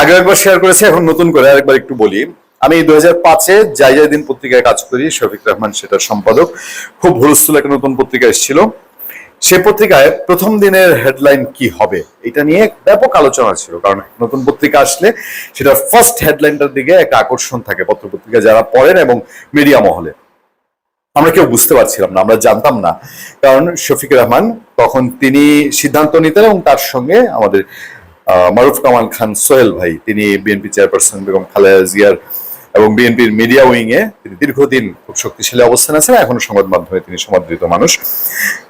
আগে একবার শেয়ার করেছি, এখন নতুন করে আরেকবার একটু বলি। আমি দুই হাজার পাঁচে যাই যাই দিন পত্রিকায় কাজ করি, শফিক রহমান সেটার সম্পাদক। খুব হুলস্থুল একটা নতুন পত্রিকা এসেছিল। সে পত্রিকায় প্রথম দিনের হেডলাইন কি হবে, এটা নিয়ে ব্যাপক আলোচনা ছিল। কারণ নতুন পত্রিকা আসলে সেটা ফার্স্ট হেডলাইনটার দিকে একটা আকর্ষণ থাকে পত্রপত্রিকা যারা পড়েন এবং মিডিয়া মহলে। আমরা কেউ বুঝতে পারছিলাম না, আমরা জানতাম না। কারণ শফিক রহমান তখন তিনি সিদ্ধান্ত নিতেন এবং তার সঙ্গে আমাদের মারুফ কামাল খান সোহেল ভাই, তিনি বিএনপি চেয়ারপারসন বেগম খালেদা জিয়ার এবং বিএনপির মিডিয়া উইং এ তিনি দীর্ঘদিন খুব শক্তিশালী অবস্থান আছেন, এখনও সংবাদ মাধ্যমে তিনি সমাদৃত মানুষ।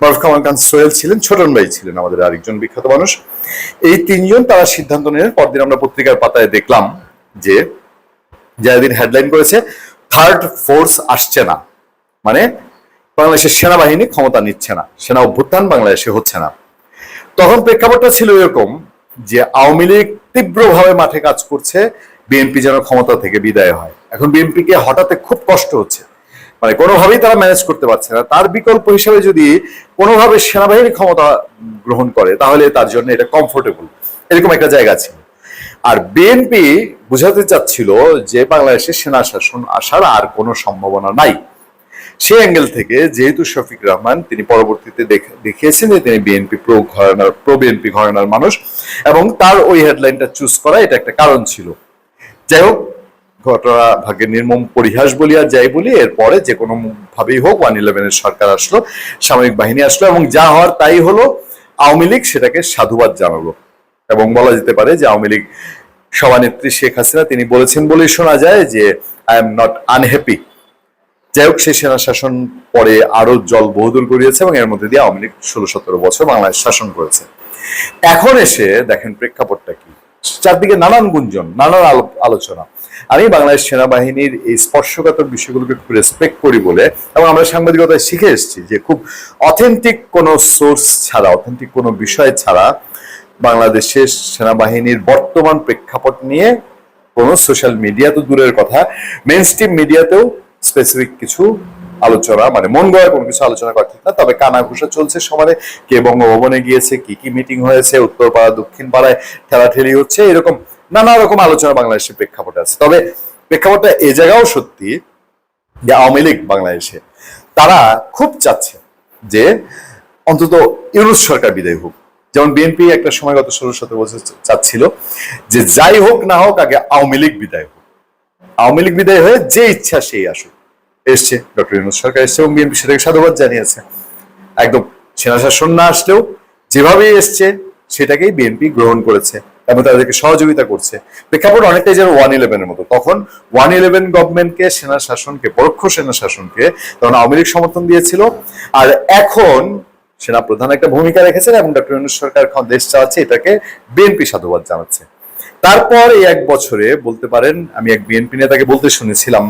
মারুফ কামাল খান সোহেল ছিলেন, ছোটন ভাই ছিলেন আমাদের আরেকজন বিখ্যাত মানুষ। এই তিনজন তারা সিদ্ধান্ত নিলেন, পরদিন আমরা পত্রিকার পাতায় দেখলাম যে যাদিন হেডলাইন করেছে থার্ড ফোর্স আসছে না। মানে বাংলাদেশের সেনাবাহিনী ক্ষমতা নিচ্ছে না, সেনা অভ্যুত্থান বাংলাদেশে হচ্ছে না। তখন প্রেক্ষাপটটা ছিল এরকম যে আওয়ামী লীগ তীব্রভাবে মাঠে কাজ করছে বিএনপি যেন ক্ষমতা থেকে বিদায় হয়। এখন বিএনপিকে হঠাৎ খুব কষ্ট হচ্ছে। মানে কোনোভাবেই তারা ম্যানেজ করতে পারছে না। তার বিকল্প হিসেবে যদি কোনোভাবে সেনাবাহিনী ক্ষমতা গ্রহণ করে, তাহলে তার জন্য এটা কমফোর্টেবল এরকম একটা জায়গা ছিল। আর বিএনপি বুঝাতে চাচ্ছিল যে বাংলাদেশে সেনা শাসন আসার আর কোনো সম্ভাবনা নাই। সেই অ্যাঙ্গেল থেকে যেহেতু শফিক রহমান, তিনি পরবর্তীতে দেখ- দেখিয়েছেন যে তিনি বিএনপি প্রো ঘরানার প্রো বিএনপি ঘরানার মানুষ এবং তার ওই হেডলাইনটা চুজ করা, এটা একটা কারণ ছিল। যাই হোক, ঘটনা ভাগ্যের নির্মম পরিহাস বলিয়া যাই বলি, এরপরে যে কোনো ভাবেই হোক, ওয়ান ইলেভেনের সরকার আসলো, সামরিক বাহিনী আসলো, এবং যা হওয়ার তাই হলো, আওয়ামী লীগ সেটাকে সাধুবাদ জানালো। এবং বলা যেতে পারে যে আওয়ামী লীগ সভানেত্রী শেখ হাসিনা, তিনি বলেছেন বলেই শোনা যায় যে আই এম নট আনহ্যাপি যাই হোক সেই সেনা শাসন পরে আরও জল বহুদূর গড়িয়েছে, এবং এর মধ্যে দিয়ে আওয়ামী লীগ ষোলো সতেরো বছর বাংলাদেশ শাসন করেছে। এখন এসে দেখেন প্রেক্ষাপটটা কি? চারদিকে নানান গুঞ্জন, নানান আলোচনা। আমি বাংলাদেশ সেনাবাহিনীর এই স্পর্শকাতর বিষয়গুলোকে খুব রেসপেক্ট করি বলে এবং আমরা সাংবাদিকতায় শিখে এসেছি যে খুব অথেন্টিক কোনো সোর্স ছাড়া অথেন্টিক কোনো বিষয় ছাড়া বাংলাদেশের সেনাবাহিনীর বর্তমান প্রেক্ষাপট নিয়ে কোনো সোশ্যাল মিডিয়া তো দূরের কথা মেন স্ট্রিম মিডিয়াতেও স্পেসিফিক কিছু আলোচনা মানে মন গড়া কোনো কিছু আলোচনা করা ঠিক না, তবে কানা ঘুষা চলছে সমানে। কে বঙ্গভবনে গিয়েছে, কি কি মিটিং হয়েছে উত্তর পাড়া দক্ষিণ পাড়ায় ঠেলাঠেলি হচ্ছে, এরকম নানা রকম আলোচনা বাংলাদেশের প্রেক্ষাপটে আছে। তবে প্রেক্ষাপটটা এ জায়গাও সত্যি যে আওয়ামী লীগ বাংলাদেশে, তারা খুব চাচ্ছে যে অন্তত ইউনুস সরকার বিদায় হোক। যেমন বিএনপি একটা সময় গত ষোলো সতেরো বছর চাচ্ছিল যে যাই হোক না হোক, আগে আওয়ামী লীগ বিদায় হোক। আওয়ামী লীগ বিদায় হয়ে যে ইচ্ছা সেই আসুক। এসছে, ডক্টর ইউনুস সরকার এসছে এবং বিএনপি সেটাকে সাধুবাদ জানিয়েছে। একদম সেনা শাসন না আসলেও যেভাবেই এসছে, সেটাকেই বিএনপি গ্রহণ করেছে এবং তাদেরকে সহযোগিতা করছে। প্রেক্ষাপট অনেকটাই যেন ওয়ান ইলেভেনের মতো। তখন ওয়ান ইলেভেন গভর্নমেন্টকে, সেনা শাসনকে, পরোক্ষ সেনা শাসনকে তখন আওয়ামী লীগ সমর্থন দিয়েছিল। আর এখন সেনা প্রধান একটা ভূমিকা রেখেছেন এবং ডক্টর ইউনুস সরকার এখন দেশ চালাচ্ছে, এটাকে বিএনপি সাধুবাদ জানাচ্ছে। তারপর এই এক বছরে, বলতে পারেন, আমি এক বিএনপি নেতাকে বলতে শুনেছিলাম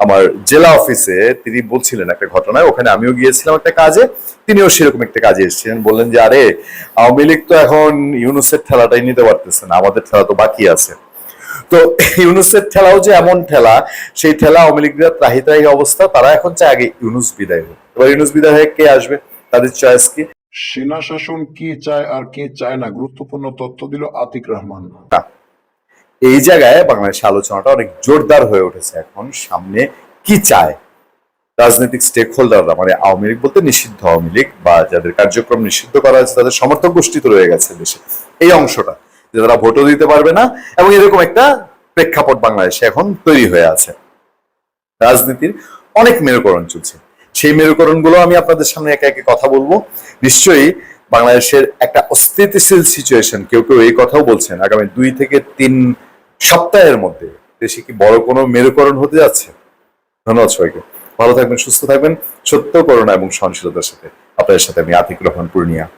আমার জেলা অফিসে তিনি বলছিলেন একটা ঘটনায় ওখানে আমিও গিয়েছিলাম একটা কাজে তিনিও সেরকম একটা কাজে এসেছিলেন। বললেন যে আরে আওয়ামী লীগ তো এখন ইউনুসের ঠেলাটাই নিতে পারতেছে না আমাদের ঠেলা তো বাকি আছে। তো ইউনুসের ঠেলাও যে এমন ঠেলা সেই ঠেলা আওয়ামী লীগরা ত্রাহি ত্রাহি অবস্থা তারা এখন চায় আগে ইউনুস বিদায় হোক। এবার ইউনুস বিদায় হয়ে কে আসবে? তাদের চয়েস কি? সেনা শাসন কে চায় আর কে চায় না গুরুত্বপূর্ণ তথ্য দিল আতিক রহমান। এই জায়গায় বাংলাদেশের আলোচনাটা অনেক জোরদার হয়ে উঠেছে এখন। সামনে কি চায়? রাজনৈতিক স্টেক হোল্ডাররা মানে আওয়ামী লীগ বলতে নিষিদ্ধ আওয়ামী লীগ বা যাদের কার্যক্রম নিষিদ্ধ করা হয়েছে, তাদের সমর্থক গোষ্ঠী তো রয়ে গেছে দেশে। এই অংশটা, যে তারা ভোটও দিতে পারবে না এবং এরকম একটা প্রেক্ষাপট বাংলাদেশে এখন তৈরি হয়ে আছে। রাজনীতির অনেক মেরুকরণ চলছে। সেই মেরুকরণগুলো আমি আপনাদের সামনে একে একে কথা বলব। নিশ্চয়ই বাংলাদেশের একটা অস্থিতিশীল সিচুয়েশন কেউ কেউ এই কথাও বলছেন, আগামী দুই থেকে তিন সপ্তাহের মধ্যে। দেশে কি বড় কোনো মেরুকরণ হতে যাচ্ছে? ধন্যবাদ সবাইকে। ভালো থাকবেন, সুস্থ থাকবেন। সত্য করোনা এবং সহনশীলতার সাথে। আপনাদের সাথে আমি আতিক রহমান, পূর্ণিয়া।